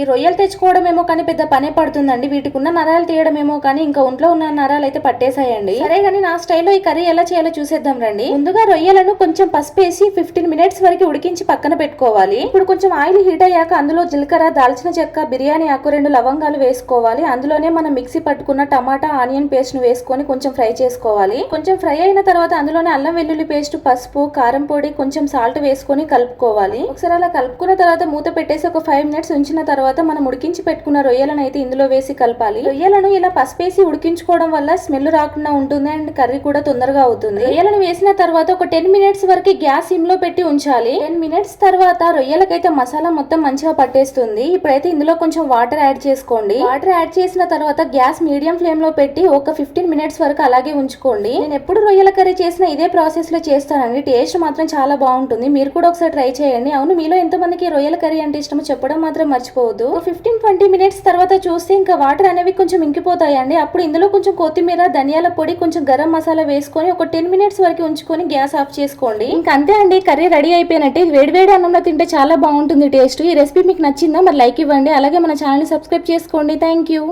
ఈ రొయ్యలు తెచ్చుకోవడమేమో కానీ పెద్ద పనే పడుతుందండి. వీటికి ఉన్న నరాలు తీయడమేమో కానీ ఇంకా ఒంట్లో ఉన్న నరాలు అయితే పట్టేసాయండి సరే కానీ నా స్టైల్లో ఈ కర్రీ ఎలా చేయాలో చూసేద్దాం రండి. ముందుగా రొయ్యలను కొంచెం పసుపు వేసి ఫిఫ్టీన్ మినిట్స్ వరకు ఉడికించి పక్కన పెట్టుకోవాలి. ఇప్పుడు కొంచెం ఆయిల్ హీట్ అయ్యాక అందులో జీలకర్ర దాల్చిన చెక్క బిర్యానీ ఆకు రెండు లవంగాలు వేసుకోవాలి. అందులోనే మనం మిక్సీ పట్టుకున్న టమాటా ఆనియన్ పేస్ట్ను వేసుకొని కొంచెం ఫ్రై చేసుకోవాలి. కొంచెం ఫ్రై అయిన తర్వాత అందులోనే అల్లం వెల్లుల్లి పేస్ట్ పసుపు కారం పొడి కొంచెం సాల్ట్ వేసుకొని కలుపుకోవాలి. ఒకసారి అలా కలుపుకున్న తర్వాత మూత పెట్టేసి ఒక ఫైవ్ మినిట్స్ ఉంచిన తర్వాత తర్వాత మనం ఉడికించి పెట్టుకున్న రొయ్యలను అయితే ఇందులో వేసి కలపాలి. రొయ్యలను ఇలా పసుపేసి ఉడికించుకోవడం వల్ల స్మెల్ రాకుండా ఉంటుంది అండ్ కర్రీ కూడా తొందరగా అవుతుంది. రొయ్యలను వేసిన తర్వాత ఒక టెన్ మినిట్స్ వరకు గ్యాస్ సిమ్లో పెట్టి ఉంచాలి. టెన్ మినిట్స్ తర్వాత రొయ్యలకైతే మసాలా మొత్తం మంచిగా పట్టేస్తుంది. ఇప్పుడైతే ఇందులో కొంచెం వాటర్ యాడ్ చేసుకోండి. వాటర్ యాడ్ చేసిన తర్వాత గ్యాస్ మీడియం ఫ్లేమ్లో పెట్టి ఒక ఫిఫ్టీన్ మినిట్స్ వరకు అలాగే ఉంచుకోండి. నేను ఎప్పుడు రొయ్యల కర్రీ చేసినా ఇదే ప్రాసెస్లో చేస్తానండి. టేస్ట్ మాత్రం చాలా బాగుంటుంది. మీరు కూడా ఒకసారి ట్రై చేయండి. అవును మీలో ఎంతమందికి రొయ్యల కర్రీ అంటే ఇష్టమో చెప్పడం మాత్రం మర్చిపోవద్దు. ఫిఫ్టీన్ ట్వంటీ మినిట్స్ తర్వాత చూస్తే ఇంకా వాటర్ అనేవి కొంచెం ఇంకిపోతాయండి. అప్పుడు ఇందులో కొంచెం కొత్తిమీర ధనియాల పొడి కొంచెం గరం మసాలా వేసుకొని ఒక టెన్ మినిట్స్ వరకు ఉంచుకొని గ్యాస్ ఆఫ్ చేసుకోండి. ఇంకా అంతే అండి కర్రీ రెడీ అయిపోయినట్టే. వేడివేడి అన్నంలో తింటే చాలా బాగుంటుంది టేస్ట్. ఈ రెసిపీ మీకు నచ్చిందా మరి లైక్ ఇవ్వండి. అలాగే మన ఛానల్ సబ్స్క్రైబ్ చేసుకోండి. Thank you.